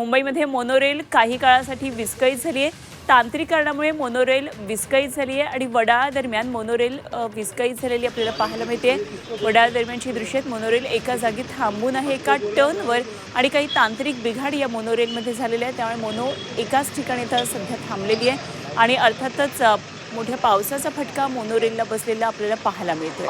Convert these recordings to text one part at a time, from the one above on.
मुंबईमध्ये मोनोरेल काही काळासाठी विस्कळीत झाली आहे. तांत्रिक कारणामुळे मोनोरेल विस्कळीत झाली आहे आणि वडाळा दरम्यान मोनोरेल विस्कळीत झालेली आपल्याला पाहायला मिळते. वडाळा दरम्यानची दृश्य मोनोरेल एका जागी थांबून आहे एका टर्नवर आणि काही तांत्रिक बिघाड या मोनोरेलमध्ये झालेले आहे त्यामुळे मोनो एकाच ठिकाणी तर सध्या थांबलेली आहे. आणि अर्थातच मोठ्या पावसाचा फटका मोनोरेलला बसलेला आपल्याला पाहायला मिळतोय.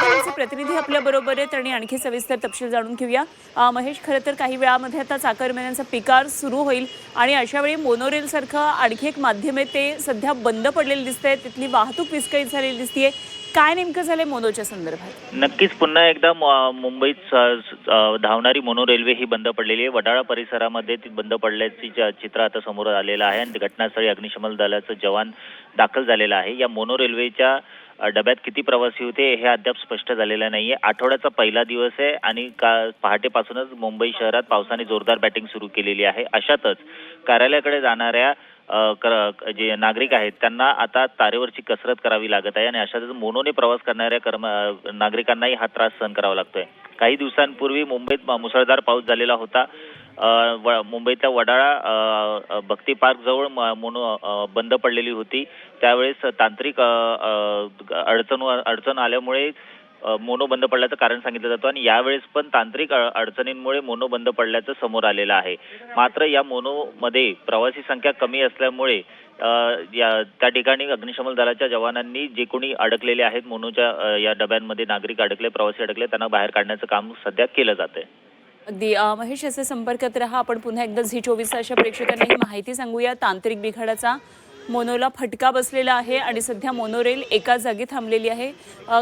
महेश प्रतिनिधी आपल्या बरोबर आहेत आणि आणखी सविस्तर तपशील जाणून घेऊया. महेश खरं तर काही वेळामध्ये आता चाकरमान्यांचा पिकार सुरू होईल आणि अशा वेळी मोनोरेल सारखं आणखी एक माध्यम आहे ते सध्या बंद पडलेले दिसत आहे तिथली वाहतूक विस्कळीत झालेली दिसतीये. काय नेमकं झालंय मोनोच्या संदर्भात? नक्कीच पुन्हा एकदा मुंबईत धावणारी मोनो रेल्वे ही बंद पडलेली आहे. वडाळा परिसरामध्ये ती बंद पडल्याची चित्र आता समोर आलेलं आहे आणि घटनास्थळी अग्निशमन दलाचं जवान दाखल झालेला आहे. या मोनो रेल्वेच्या डब्यात किती प्रवासी होते हे अद्याप स्पष्ट झालेलं नाहीये. आठवड्याचा पहिला दिवस आहे आणि का पहाटेपासूनच मुंबई शहरात पावसाने जोरदार बॅटिंग सुरू केलेली आहे. अशातच कार्यालयाकडे जाणाऱ्या जे नागरिक आहेत त्यांना आता तारेवरची कसरत करावी लागत आहे आणि अशातच मोनोने प्रवास करणाऱ्या कर्म नागरिकांनाही हा त्रास सहन करावा लागतोय. काही दिवसांपूर्वी मुंबईत मुसळधार पाऊस झालेला होता. मुंबईतल्या वडाळा भक्ती पार्क जवळ म- मोनो बंद पडलेली होती. त्यावेळेस तांत्रिक अडचण अडचण आल्यामुळे मोनो बंद पडल्याचं कारण सांगितलं जातं आणि यावेळेस पण तांत्रिक अडचणींमुळे मोनो बंद पडल्याचं समोर आलेलं आहे. मात्र या मोनोमध्ये प्रवासी संख्या कमी असल्यामुळे या त्या ठिकाणी अग्निशमन दलाच्या जवानांनी जे कोणी अडकलेले आहेत मोनोच्या या डब्यांमध्ये नागरिक अडकले प्रवासी अडकले त्यांना बाहेर काढण्याचं काम सध्या केलं जात आहे अगदी महेश असे संपर्कात राहा. आपण पुन्हा एकदा झी चोवीस अशा प्रेक्षकांना ही माहिती सांगूया. तांत्रिक बिघाडाचा मोनोला फटका बसलेला आहे आणि सध्या मोनोरेल एका जागी थांबलेली आहे.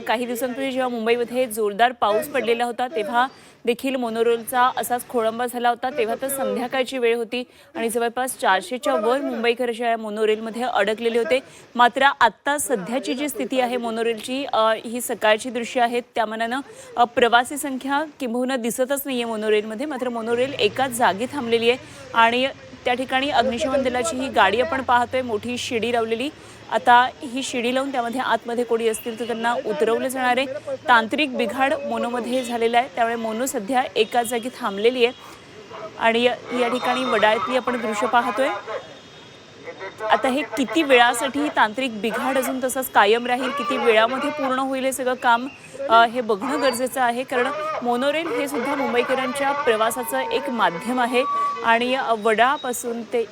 काही दिवसांपूर्वी जेव्हा मुंबईमध्ये जोरदार पाऊस पडलेला होता तेव्हा देखील मोनोरेलचा असाच खोळंबा झाला होता. तेव्हा तर संध्याकाळची वेळ होती आणि जवळपास चारशेच्या वर मुंबईकर अशा या मोनोरेलमध्ये अडकलेले होते. मात्र आत्ता सध्याची जी स्थिती आहे मोनोरेलची ही सकाळची दृश्य आहेत त्या मनानं प्रवासी संख्या किंबहुना दिसतच नाही आहे मोनोरेलमध्ये मात्र मोनोरेल एकाच जागी थांबलेली आहे आणि त्या ठिकाणी अग्निशमन दलाची ही गाडी आपण पाहतोय मोठी शिडी लावलेली. आता ही शिडी लावून त्यामध्ये आतमध्ये कोणी असतील तर त्यांना उतरवलं जाणार आहे. तांत्रिक बिघाड मोनोमध्ये झालेला आहे. त्यामुळे मोनो सध्या एकाच जागी थांबलेली आहे. आणि या ठिकाणी वडाळ्यातली आपण दृश्य पाहतोय. आता हे किती वेळासाठी ही तांत्रिक बिघाड अजून तसंच कायम राहील? किती वेळामध्ये पूर्ण होईल हे सगळं काम हे बघणं गरजेचं आहे. कारण मोनोरेल हे सुद्धा मुंबईकरांच्या प्रवासाचं एक माध्यम आहे. आणि वडापासून ते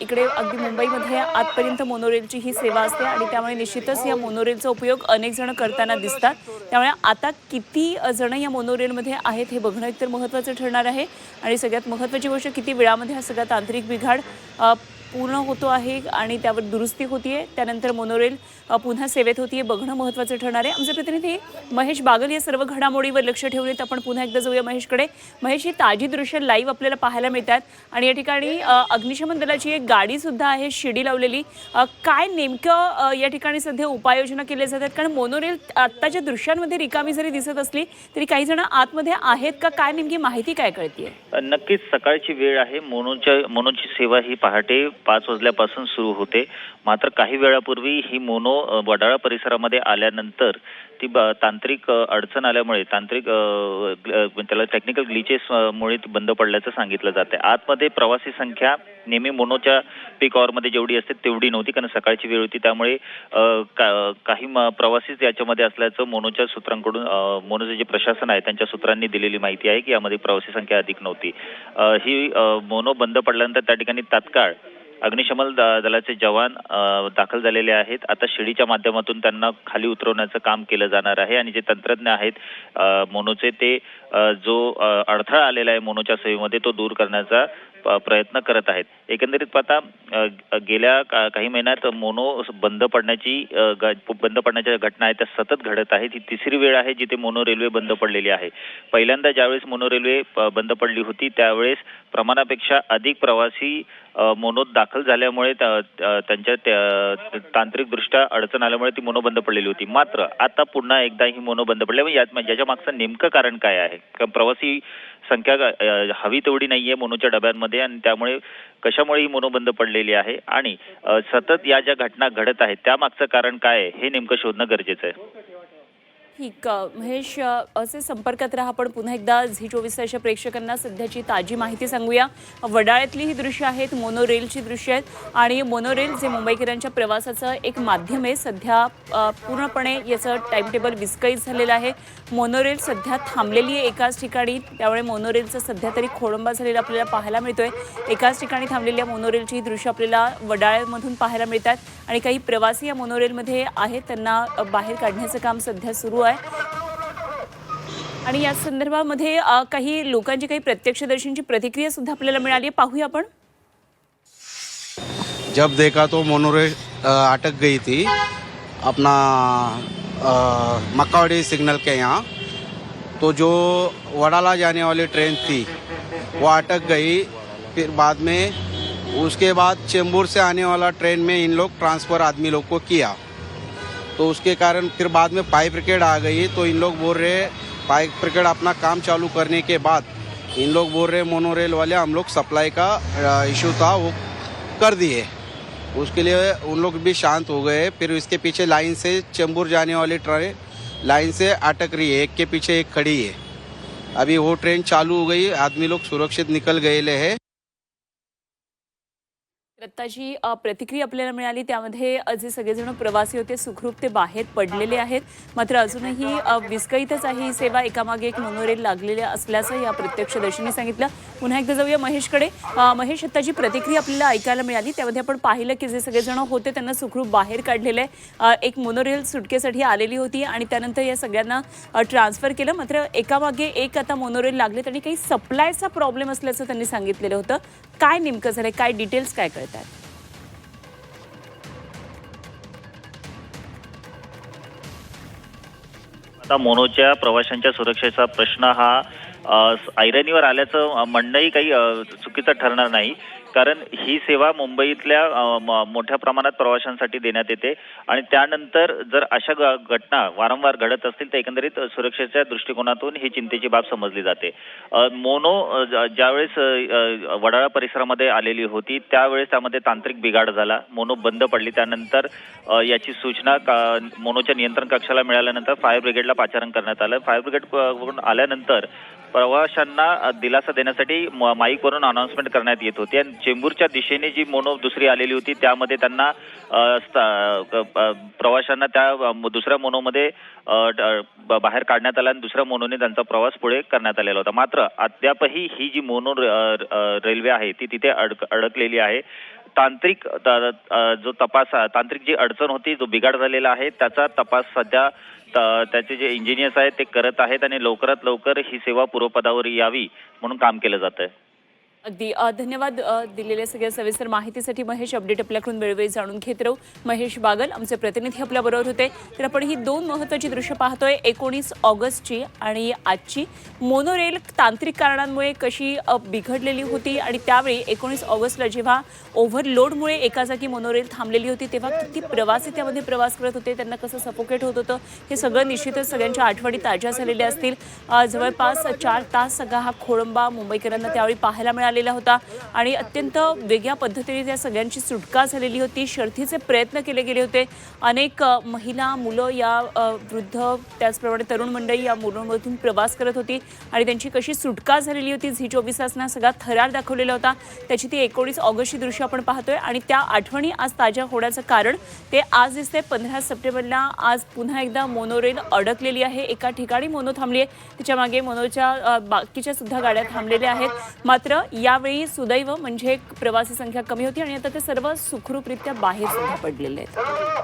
इकडे अगदी मुंबईमध्ये आजपर्यंत मोनोरेलची ही सेवा असते आणि त्यामुळे निश्चितच या मोनोरेलचा उपयोग अनेक जण करताना दिसतात. त्यामुळे आता किती जण या मोनोरेलमध्ये आहेत हे बघणं एकतर महत्त्वाचं ठरणार आहे. आणि सगळ्यात महत्त्वाची गोष्ट किती वेळामध्ये हा सगळा तांत्रिक बिघाड पूर्ण होतो आहे आणि त्यावर दुरुस्ती होतीये. त्यानंतर मोनोरेल पुन्हा सेवेत होतीये. बघणं महत्त्वाचं ठरणार आहे. आमचे प्रतिनिधी महेश बागल या सर्व घडामोडीवर लक्ष ठेवून आहेत आपण पुन्हा एकदा जाऊया महेशकडे. महेश ही ताजी दृश्य लाईव्ह आपल्याला पाहायला मिळतात. आणि या ठिकाणी अग्निशमन दलाची एक गाडी सुद्धा आहे शिडी लावलेली. काय नेमकं या ठिकाणी सध्या उपाययोजना केल्या जातात? कारण मोनोरेल आत्ताच्या दृश्यांमध्ये रिकामी जरी दिसत असली तरी काही जण आतमध्ये आहेत का? काय नेमकी माहिती काय कळतीये? नक्कीच सकाळची वेळ आहे. मोनोच्या मोनोची सेवा ही पहाटे पाच वाजल्यापासून सुरू होते. मात्र काही वेळापूर्वी ही मोनो वडाळा परिसरामध्ये आल्यानंतर ती ब- तांत्रिक अडचण आल्यामुळे तांत्रिक त्याला टेक्निकल ग्लिचेस मुळे ती बंद पडल्याचं सांगितलं जाते आतमध्ये प्रवासी संख्या नेहमी मोनोच्या पीकमध्ये जेवढी असते तेवढी नव्हती कारण सकाळची वेळ होती. त्यामुळे का- काही म- प्रवासीच याच्यामध्ये असल्याचं मोनोच्या सूत्रांकडून मोनोचे जे प्रशासन आहे त्यांच्या सूत्रांनी दिलेली माहिती आहे की यामध्ये प्रवासी संख्या अधिक नव्हती. ही मोनो बंद पडल्यानंतर त्या ठिकाणी तात्काळ अग्निशमन द- दलाचे जवान दाखल झालेले आहेत. आता शिडीच्या माध्यमातून त्यांना खाली उतरवण्याचं काम केलं जाणार आहे आणि जे तंत्रज्ञ आहेत मोनोचे ते जो अडथळा आलेला आहे मोनोच्या सेवेमध्ये तो दूर करण्याचा प्रयत्न करत आहेत. एकंदरीत पाहता गेल्या का- काही महिन्यात मोनो बंद पडण्याची ग- बंद पडण्याच्या घटना आहेत त्या सतत घडत आहेत. ही तिसरी वेळ आहे जिथे मोनो रेल्वे बंद पडलेली आहे. पहिल्यांदा ज्यावेळेस मोनो रेल्वे बंद पडली होती त्यावेळेस प्रमाणापेक्षा अधिक प्रवासी मोनोत दाखल झाल्यामुळे त्यांच्या त्या- तांत्रिकदृष्ट्या अडचण आल्यामुळे ती मोनो बंद पडलेली होती. मात्र आता पुन्हा एकदा ही मोनो बंद पडली. म्हणजे यात याच्या मागचं नेमकं कारण काय आहे? कारण प्रवासी संख्या हवी तेवढी नाहीये मोनोच्या डब्यांमध्ये आणि त्यामुळे त्याच्यामुळे ही मनोबंद पडलेली आहे. आणि सतत या ज्या घटना घडत आहेत त्यामागचं कारण काय आहे हे नेमकं शोधणं गरजेचं आहे. ठीक महेश असे संपर्कात राहा. आपण पुन्हा एकदा झी चोवीस तासच्या प्रेक्षकांना सध्याची ताजी माहिती सांगूया. वडाळ्यातली ही दृश्य आहेत मोनोरेलची दृश्य आहेत. आणि मोनोरेल जे मुंबईकरांच्या प्रवासाचं एक माध्यम आहे सध्या पूर्णपणे याचं टाईमटेबल विस्कळीत झालेलं आहे. मोनो रेल सध्या थांबलेली आहे एकाच ठिकाणी. त्यामुळे मोनोरेलचा सध्या तरी खोळंबा झालेला आपल्याला पाहायला मिळतोय. एकाच ठिकाणी थांबलेल्या मोनो रेलची ही दृश्य आपल्याला वडाळ्यामधून पाहायला मिळतात. आणि काही प्रवासी या मोनोरेलमध्ये आहेत त्यांना बाहेर काढण्याचं काम सध्या सुरू आहे आणि या संदर्भामध्ये काही लोकांची काही प्रत्यक्षदर्शींची प्रतिक्रिया सुद्धा आपल्याला मिळाली आहे. पाहूया आपण. जब देखा तो मोनोरे अटक गई थी अपना मक्कावाड़ी सिग्नल के यहाँ तो जो वडाला जाने वाली ट्रेन थी वो अटक गई। फिर बाद में उसके बाद चेंबूर से आने वाला ट्रेन में इन लोग ट्रांसफ़र आदमी लोग को किया। तो उसके कारण फिर बाद में फायर ब्रिगेड आ गई तो इन लोग बोल रहे पाइप ब्रिगेड अपना काम चालू करने के बाद इन लोग बोल रहे मोनो रेल वाले हम लोग सप्लाई का इशू था, वो कर दिए। उसके लिए उन लोग भी शांत हो गए। फिर इसके पीछे लाइन से चेंबूर जाने वाली ट्रेन लाइन से अटक रही है, एक के पीछे एक खड़ी है। अभी वो ट्रेन चालू हो गई, आदमी लोग सुरक्षित निकल गए हैं। दत्ताची प्रतिक्रिया आपल्याला मिळाली. त्यामध्ये जे सगळेजण प्रवासी होते सुखरूप ते बाहेर पडलेले आहेत. मात्र अजूनही विस्कळीतच आहे ही सेवा. एकामागे एक मोनोरेल लागलेल्या असल्याचं या प्रत्यक्षदर्शींनी सांगितलं. पुन्हा एकदा जाऊया महेशकडे. महेश आत्ताची प्रतिक्रिया आपल्याला ऐकायला मिळाली. त्यामध्ये आपण पाहिलं की जे सगळेजण होते त्यांना सुखरूप बाहेर काढलेलं आहे एक मोनोरेल सुटकेसाठी आलेली होती आणि त्यानंतर या सगळ्यांना ट्रान्सफर केलं. मात्र एकामागे एक आता मोनोरेल लागलेत आणि काही सप्लायचा प्रॉब्लेम असल्याचं त्यांनी सांगितलेलं होतं. काय नेमकं झालं काय डिटेल्स काय कळतात आता मोनोच्या प्रवाशांच्या सुरक्षेचा प्रश्न हा अ, ऐरणीवर आल्याचं म्हणणंही काही अ, चुकीचं ठरणार नाही. कारण ही सेवा मुंबईतल्या म- मोठ्या प्रमाणात प्रवाशांसाठी देण्यात येते. आणि त्यानंतर जर अशा घटना वारंवार घडत असतील तर एकंदरीत सुरक्षेच्या दृष्टिकोनातून ही चिंतेची बाब समजली जाते. मोनो ज- ज्यावेळेस वडाळा परिसरामध्ये आलेली होती त्यावेळेस त्यामध्ये तांत्रिक बिघाड झाला. मोनो बंद पडली. त्यानंतर याची सूचना का मोनोच्या नियंत्रण कक्षाला मिळाल्यानंतर फायर ब्रिगेडला पाचारण करण्यात आलं. फायर ब्रिगेड आल्यानंतर प्रवाशांना दिलासा देण्यासाठी म- माईकवरून अनाऊन्समेंट करण्यात येत होती. आणि चेंबूरच्या दिशेने जी मोनो दुसरी आलेली होती त्यामध्ये त्यांना प्रवाशांना त्या दुसऱ्या मोनोमध्ये बाहेर काढण्यात आला आणि दुसऱ्या मोनोने त्यांचा प्रवास पुढे करण्यात आलेला होता. मात्र अद्यापही ही जी मोनो र- रेल्वे आहे ती तिथे अडक अडकलेली आहे. तांत्रिक त- जो तपास तांत्रिक जी अडचण होती जो बिघाड झालेला आहे त्याचा तपास सध्या त- त्याचे जे इंजिनियर्स आहेत ते करत आहेत आणि लवकरात लवकर ही सेवा पूर्वपदावर यावी म्हणून काम केलं जात आहे अगदी धन्यवाद दिलेल्या सगळ्या सविस्तर माहितीसाठी महेश अपडेट आपल्याकडून वेळोवेळी जाणून घेत राहू. महेश बागल आमचे प्रतिनिधी आपल्याबरोबर होते. तर आपण ही दोन महत्त्वाची दृश्य पाहतोय एकोणीस ऑगस्टची आणि आजची. मोनोरेल तांत्रिक कारणांमुळे कशी बिघडलेली होती आणि त्यावेळी एकोणीस ऑगस्टला जेव्हा ओव्हरलोडमुळे एका जागी मोनोरेल थांबलेली होती तेव्हा किती प्रवासी त्यामध्ये प्रवास करत होते त्यांना कसं सपोकेट होत होतं हे सगळं निश्चितच सगळ्यांच्या आठवणी ताज्या झालेल्या असतील. जवळपास चार तास सगळा हा खोळंबा मुंबईकरांना त्यावेळी पाहायला मिळाला. आलेला होता. आणि अत्यंत वेगळ्या पद्धतीने त्या सगळ्यांची सुटका झालेली होती. शर्थीचे प्रयत्न केले गेले होते. अनेक महिला मुलं या वृद्ध त्याचप्रमाणे तरुण मंडळी या मुलांमधून प्रवास करत होती. आणि त्यांची कशी सुटका झालेली होती झी चोवीस तासना सगळा थरार दाखवलेला होता. त्याची ती एकोणीस ऑगस्टची दृश्य आपण पाहतोय. आणि त्या आठवणी आज ताज्या होण्याचं कारण ते आज दिसते पंधरा सप्टेंबरला आज पुन्हा एकदा मोनोरेल अडकलेली आहे. एका ठिकाणी मोनो थांबली आहे तिच्यामागे मोनोच्या बाकीच्या सुद्धा गाड्या थांबलेल्या आहेत. मात्र यावेळी सुदैव म्हणजे प्रवासी संख्या कमी होती आणि आता ते सर्व सुखरूपरित्या बाहेर सुद्धा पडलेले आहेत.